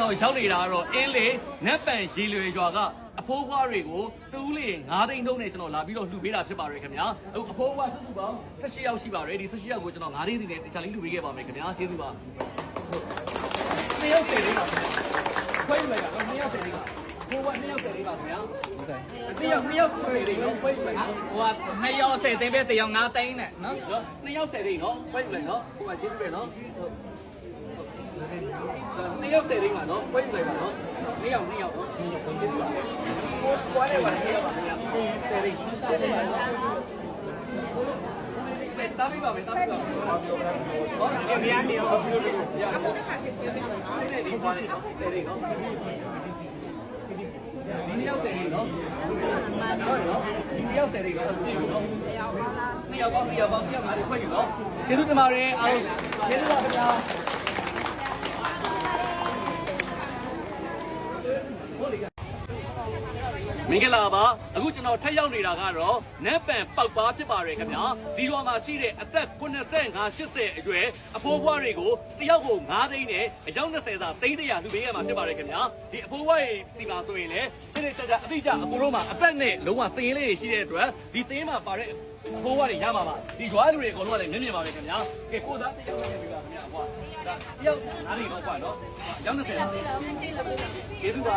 ကျွန်တော်ရောက်နေတာကတော့အင်းလေနက်ပန်ရေလွယ်ရွာကအဖိုးဖွားတွေကိုတူးလေး9သိန်းတုံးနဲ့ကျွန်တော်လာပြီးတော့လှူပေးတာဖြစ်ပါတယ်ခင်ဗျာအခုအဖိုးဖွားစုစုပေါင်း18ယောက်ရှိပါတယ်ဒီ18ယောက်ကိုကျွန်တော်9သိန်းစီနဲ့တခြားလေးလှူပေးခဲ့ပါမယ်ခင်ဗျာကျေးဇူးပါနှစ်ယောက်10သိန်းပါခင်ဗျာခွဲယူလိုက်တာနှစ်ယောက်10သိန်းပါဘိုးကနှစ်ယောက်10သိန်းပါခင်ဗျာနှစ်ယောက်နှစ်ယောက်10သိန်းနော်ခွဲယူလိုက်နော်ဟိုကနှစ်ယောက်ဆယ်သိန်းပဲတစ်ယောက်၅သိန်းနဲ့နော်နော်နှစ်ယောက်10သိန်းနော်ခွဲယူလိုက်နော်ဟိုကကျေးဇူးပဲနော် နှစ်ယောက်10သိန်းပါနော်ခွဲယူလိုက်ပါနော်နှစ်ယောက်နှစ်ယောက်နော်နှစ်ယောက်ကျေးဇူးပါကိုကွာနေပါနှစ်ယောက်ပါခင်ဗျာ10သိန်း10သိန်းပါနော်တားပြီးပါမယ်တားပြီးပါမယ်ဟောဒီမြန်နေရောပြောလို့ရအခုတစ်ခါရှင်းပြပေးပါနော်ဒီဒီပါနေတယ်နော်ဒီနှစ်ယောက်တယ်နော်ဟုတ်နော်ဒီနှစ်ယောက်တယ်နော်ကြည့်ဘူးနော်နှစ်ယောက်ပေါင်းနှစ်ယောက်ပေါင်းနှစ်ယောက်ငါတွေခွဲယူနော်ကျေးဇူးတင်ပါတယ်အားလုံးကျေးဇူးပါခင်ဗျာ မင်္ဂလာပါအခုကျွန်တော်ထက်ရောက်နေတာကတော့နက်ပန်ပောက်ပါဖြစ်ပါရယ်ခင်ဗျာဒီရွာမှာရှိတဲ့အသက်85 80အရွယ်အဖိုးဘွားတွေကိုတယောက်ကို9သိန်းနဲ့အယောက်20သာသိန်း100လူပေးရမှာဖြစ်ပါရယ်ခင်ဗျာဒီအဖိုးဘွားတွေစီမှာဆိုရင်လည်းဒီနေ့ချက်ချက်အတိအကျအကုန်လုံးမှာအပတ်နဲ့လုံးဝသင်ရင်းလေးတွေရှိတဲ့အတွက်ဒီသင်မှာပါတဲ့အဖိုးဘွားတွေရမှာပါဒီရွာလူတွေအကုန်လုံးကလည်းမြင်မြင်ပါပဲခင်ဗျာကဲကိုသားတယောက်နဲ့ပြပါခင်ဗျာဟွာဒါတယောက်9သိန်းတော့ကွာနော်အယောက်20ကျေးဇူးပါ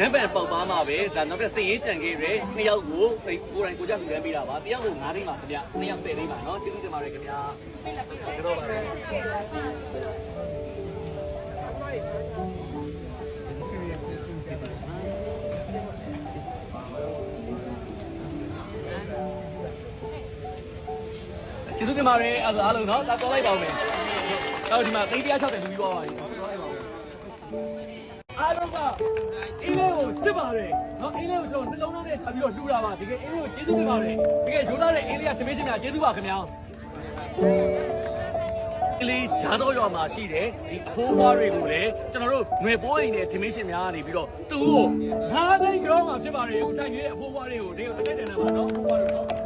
နံပါတ်ပေါက်ပါမှာပဲဒါနောက်ထပ်စည်ရေးကြံခဲ့တယ်နှစ်ယောက်ကိုစိတ်ကိုယ်တိုင်ကိုကြလူတန်းပေးတာပါတယောက်ကို9သိန်းပါခင်ဗျနှစ်ယောက်10သိန်းပါနော်ကျေးဇူးတင်ပါတယ်ခင်ဗျာပြေးလာပြေးလာတော့ပါတယ်ကျေးဇူးတင်ပါတယ်အားလုံးအားလုံးနော်ဒါတော်လိုက်ပါဦးမယ်တော့ဒီမှာသိန်း160လူပြီးသွားပါပြီတော်လိုက်ပါ ဦးအားလုံးကအင်းလေးကိုစစ်ပါတယ်နော်အင်းလေးကိုကျွန်တော်နှလုံးသားနဲ့ထားပြီးတော့လှူတာပါဒီကအင်းလေးကိုကျေးဇူးတင်ပါတယ်ဒီကရိုးသားတဲ့အင်းလေးကသမီးရှင်များကျေးဇူးပါခင်ဗျာကလေးဂျားတော်ရွာမှာရှိတယ်ဒီအဖိုးဘွားတွေကိုလည်းကျွန်တော်တို့ຫນွေပိုးအိမ်နဲ့သမီးရှင်များကနေပြီးတော့သူ့ကိုငါးသိန်းကြောမှာဖြစ်ပါတယ်ဟိုတိုင်ကြီးတဲ့အဖိုးဘွားတွေကိုဒီကိုတကယ်တယ်နေပါနော်အဖိုးဘွားတို့နော်အဖိုးဘွား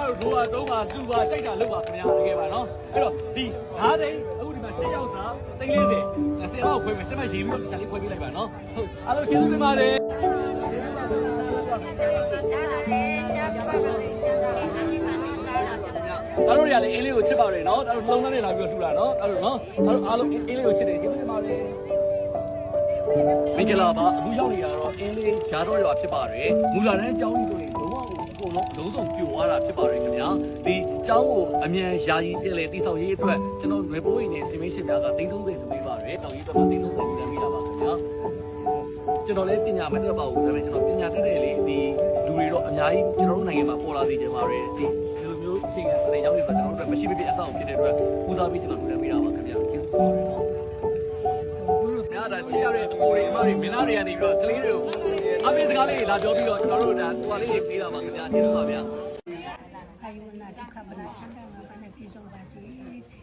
တို့လိုပါသုံးပါသူ့ပါကြိုက်တာလုပ်ပါခင်ဗျာတကယ်ပါနော်အဲ့တော့ဒီငါးသိန်းအခုဒီမှာ7ယောက်စာသိန်း40ဆယ်တော့ခွဲမယ်ဆက်မရေးပြီးတော့ဒီစားလေးခွဲပေးလိုက်ပါနော်ဟုတ်အားလုံးကျေးဇူးတင်ပါတယ်အားတို့တွေကလည်းအင်းလေးကိုချစ်ပါတယ်နော်အားတို့လုံးသားနဲ့လာပြီးတော့လှူတာနော်အားတို့နော်အားတို့အားလုံးအင်းလေးကိုချစ်တယ်ကျေးဇူးတင်ပါတယ်မင်္ဂလာပါအခုရောက်နေတာတော့အင်းလေးဂျားတော်ရွာဖြစ်ပါတယ်မူလာတန်းကျောင်းကြီးတို့တွေလုံးဝ ကိုအကုန်လုံးလုံးစုံပြိုသွားတာဖြစ်ပါတယ်ခင်ဗျာဒီကျောင်းကိုအမြန်ယာယီပြည့်လေတိဆောက်ရေးအတွက်ကျွန်တော်ရွယ်ပိုးရင်းနဲ့တင်မရှင်များကတိန်း30လူပေးပါတယ်တောင်ကြီးတော့တိန်း30လူတန်းပေးတာပါခင်ဗျာကျွန်တော်လည်းပညာမတတ်ပါဘူးဒါပေမဲ့ကျွန်တော်ပညာတတ်တဲ့လေဒီလူတွေတော့အများကြီးကျွန်တော်တို့နိုင်ငံမှာပေါ်လာသေးတယ်ပါတယ်ဒီဒီလိုမျိုးအချိန်ကနေရောက်နေဆိုကျွန်တော်တို့မရှိမဖြစ်အဆောက်အဦဖြစ်တဲ့အတွက်ပူဇော်ပြီးကျွန်တော်လူတန်းပေးတာပါခင်ဗျာကျေးဇူးပါများတာချစ်ရတဲ့အကိုတွေအမတွေမင်းသားတွေကနေပြီးတော့ကလေးတွေကို အမေစကားလေးလာပြောပြီးတော့ကျွန်တော်တို့ဒါဟိုလေးတွေပေးတာပါခင်ဗျာကျေးဇူးပါဗျာအာယုနာဒုက္ခပနာချမ်းသာမှာပါနဲ့ပြည့်စုံပါစေ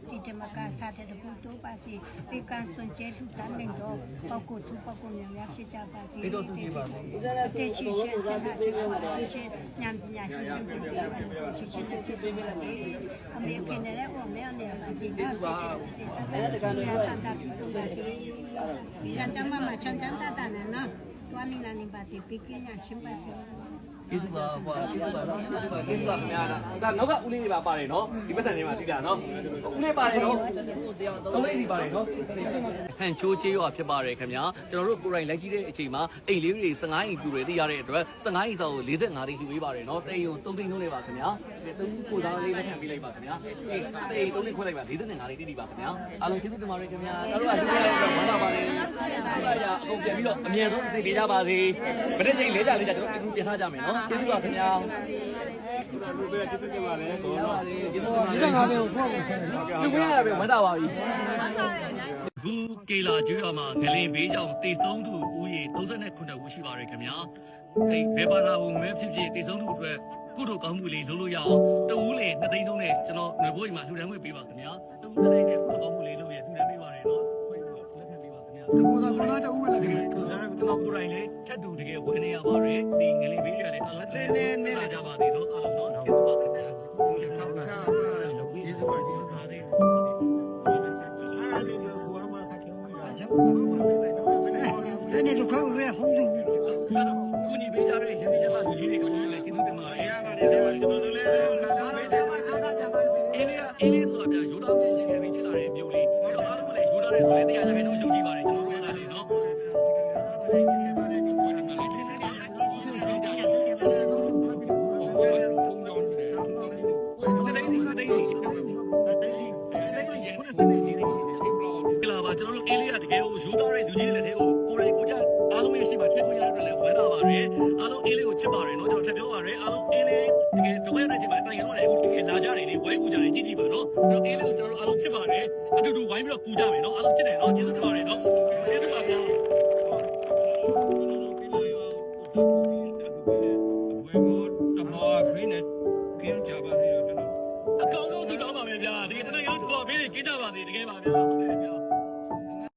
ဒီတမကစားတဲ့ဘုတိုးပါစေဒီကံစွန်ကျဲထူတန်းနေတော့ပောက်ကိုသူပောက်ကိုများများဖြစ်ကြပါစေဒီတော့သူပြပါစေသိရှိရှင်ဆန္ဒပြပါစေရှင်ညံပညာရှင်ရှင်ပြပါစေရှင်ရှင်ပြပါစေအမေကင်းတဲ့ဘောမဲနေပါစေကျေးဇူးပါအဲ့ဒါကတော့ဆန္ဒပြပါစေရတမမချမ်းသာတာနဲ့နော် တွားနေလာနေပါစေပြကင်းရရှင်ပါစေကျေးဇူးပါကွာကျေးဇူးပါနော်ကျေးဇူးပါကျေးဇူးပါခင်ဗျာဒါနောက်ကဦးလေးတွေပါပါတယ်နော်ဒီပတ်စံတွေမှာသိတာနော်ဦးလေးပါတယ်နော်သုံးလေးစီပါတယ်နော်ဟန်ချိုးချေးရွာဖြစ်ပါတယ်ခင်ဗျာကျွန်တော်တို့ကိုယ်တိုင်လိုက်ကြည့်တဲ့အချိန်မှာအိမ်လေးတွေ15အိမ်ပြူတွေသိရတဲ့အတွက်15အိမ်စာကို45တိလှူပေးပါတယ်နော်တိမ်ုံ3သိန်းလုံးလေးပါခင်ဗျာသုံးကိုသားလေးလက်ခံပေးလိုက်ပါခင်ဗျာအေးတိမ်3သိန်းခွဲလိုက်ပါ45တိတိတိပါခင်ဗျာအားလုံးကျေးဇူးတင်ပါတယ်ခင်ဗျာတို့ကလူတွေကတော့ဝမ်းသာပါတယ်ဆရာရအကုန်ပြန်ပြီးတော့အမြဲဆုံးစိတ်ပေးကြပါစေမနေ့ချိန်လေးကြလေးကြကျွန်တော်ပြန်ထားကြမယ်နော်ကျေးဇူးပါခင်ဗျာလူပဲကျေးဇူးတင်ပါတယ်ကိုတော့ကျေးဇူးပါဒီကငါးပင်ကိုခေါက်ကိုသူဝင်ရတာပဲဝမ်းသာပါပြီခုကေလာကျွော်မှာငလင်ဘေးကြောင့်တေဆုံးသူဦးရေ39ဦးရှိပါရယ်ခင်ဗျာအဲ့ဘယ်ပါလာဘူးမဲဖြစ်ဖြစ်တေဆုံးသူအတွက်ကုသိုလ်ကောင်းမှုလေးလုပ်လို့ရအောင်တဝူးလေနှစ်သိန်းလုံးနဲ့ကျွန်တော်ຫນွေဘိုးကြီးမှာလှူဒန်းခွင့်ပေးပါခင်ဗျာတဝူးတစ်သိန်းနဲ့ကုသိုလ်ကောင်းမှုလေးလုပ်ရလှူဒန်းပေးပါရနော်လက်ခံ ပေးပါခင်ဗျာဒီပေါ်ကဘာသာတူပဲလားဒီကကျွန်တော်ကိုယ်တိုင်လည်းထပ်တူတကယ်ဝင်နေရပါတယ်ဒီငလေးလေးရတယ်အားလုံးတင်းတင်းနေကြပါသေးတော့အားလုံးနော်ကျေးဇူးပါခင်ဗျာဒီစပါဒီသာသေးအဲ့ဒီတော့ခေါင်းရဲဟုတ်တယ်ခုညီပေးကြတဲ့ရှင်ပြမလူကြီးတွေကလည်းကျေးဇူးတင်ပါတယ်ရပါတယ်ကျွန်တော်တို့လည်းနားပေးတယ်ပါစားတာကြပါအေးလေးအေးလေးဆိုတာပြရိုးသားမှုချယ်ပြီးဖြစ်လာတဲ့မြို့လေးအဲ့တော့အားလုံးကလည်းရိုးသားတဲ့ဆိုရင်တရားလည်းပဲလို့ယုံကြည်ပါတယ်ကျွန် လာပါကျွန်တော်တို့အေးလေးကတကယ်ကိုရိုးသားတဲ့လူကြီးတွေလည်းကိုကိုယ်တိုင်ကိုကြအားလုံးရဲ့ရှိမှထည့်ခွင့်ရတဲ့လည်းဝမ်းသာပါတယ်အားလုံးအေးလေးကိုချစ်ပါတယ်နော်ကျွန်တော်ထပ်ပြောပါရယ်အားလုံးအေးလေးတကယ်တော့ရတဲ့ချိန်မှာတိုင်ရတော့လည်းအခုတကယ်လာကြတယ်လေဝိုင်းပူကြတယ်ကြည့်ကြည့်ပါနော်အဲ့တော့အေးလေးကိုကျွန်တော်တို့အားလုံးချစ်ပါတယ်အတူတူဝိုင်းပြီးတော့ပူကြမယ်နော်အားလုံးချစ်တယ်နော်ကျေးဇူးတင်ပါတယ်နော်ကျေးဇူးပါဗျာ ပါပဲဗျာတကယ်တကယ်တော့ဘေးကြီးကြပါသေးတကယ်ပါဗျာ